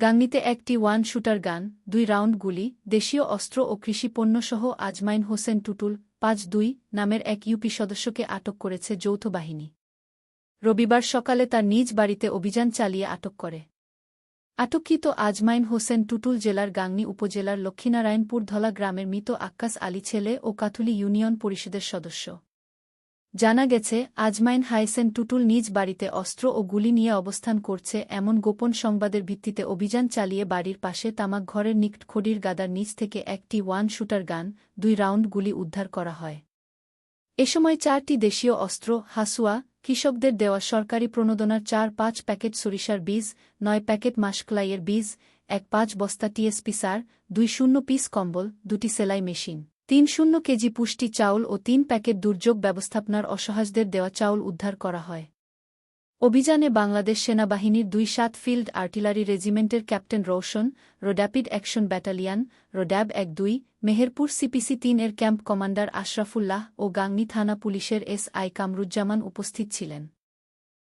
গাংনীতে একটি one shooter gun, দুই round গুলি, দেশীয় অস্ত্র ও কৃষিপণ্যসহ আজমাইন হোসেন টুটুল, পাঁচ দুই নামের এক ইউপি সদস্যকে আটক করেছে যৌথ বাহিনী। রবিবার সকালে তার নিজ বাড়িতে অভিযান চালিয়ে আটক করে। আটককৃত আজমাইন হোসেন টুটুল জেলার গাংনী উপজেলার লক্ষ্মীনারায়ণপুর ধলা গ্রামের মৃত আক্কাস আলী ছেলে ও কাথুলি ইউনিয়ন পরিষদের সদস্য। জানা গেছে, আজমাইন হাইসেন টুটুল নিজ বাড়িতে অস্ত্র ও গুলি নিয়ে অবস্থান করছে এমন গোপন সংবাদের ভিত্তিতে অভিযান চালিয়ে বাড়ির পাশে তামাক ঘরের নিকট খড়ির গাদার নিচ থেকে একটি ওয়ান শুটার গান, দুই রাউন্ড গুলি উদ্ধার করা হয়। এ সময় চারটি দেশীয় অস্ত্র, হাসুয়া, কৃষকদের দেওয়া সরকারি প্রণোদনার চার পাঁচ প্যাকেট সরিষার বীজ, নয় প্যাকেট মাসকলাইয়ের বীজ, এক পাঁচ বস্তা টিএসপি সার, দুই শূন্য পিস কম্বল, দুটি সেলাই মেশিন। তিন শূন্য কেজি পুষ্টি চাউল ও তিন প্যাকেট দুর্যোগ ব্যবস্থাপনার অসহায়দের দেওয়া চাউল উদ্ধার করা হয়। অভিযানে বাংলাদেশ সেনাবাহিনীর দুই সাত field artillery রেজিমেন্টের captain Roushan rapid action battalion, রোড্যাব এক দুই, মেহেরপুর সিপিসি তিন এর ক্যাম্প কমান্ডার আশরাফুল্লাহ ও গাংনী থানা পুলিশের এস আই কামরুজ্জামান উপস্থিত ছিলেন।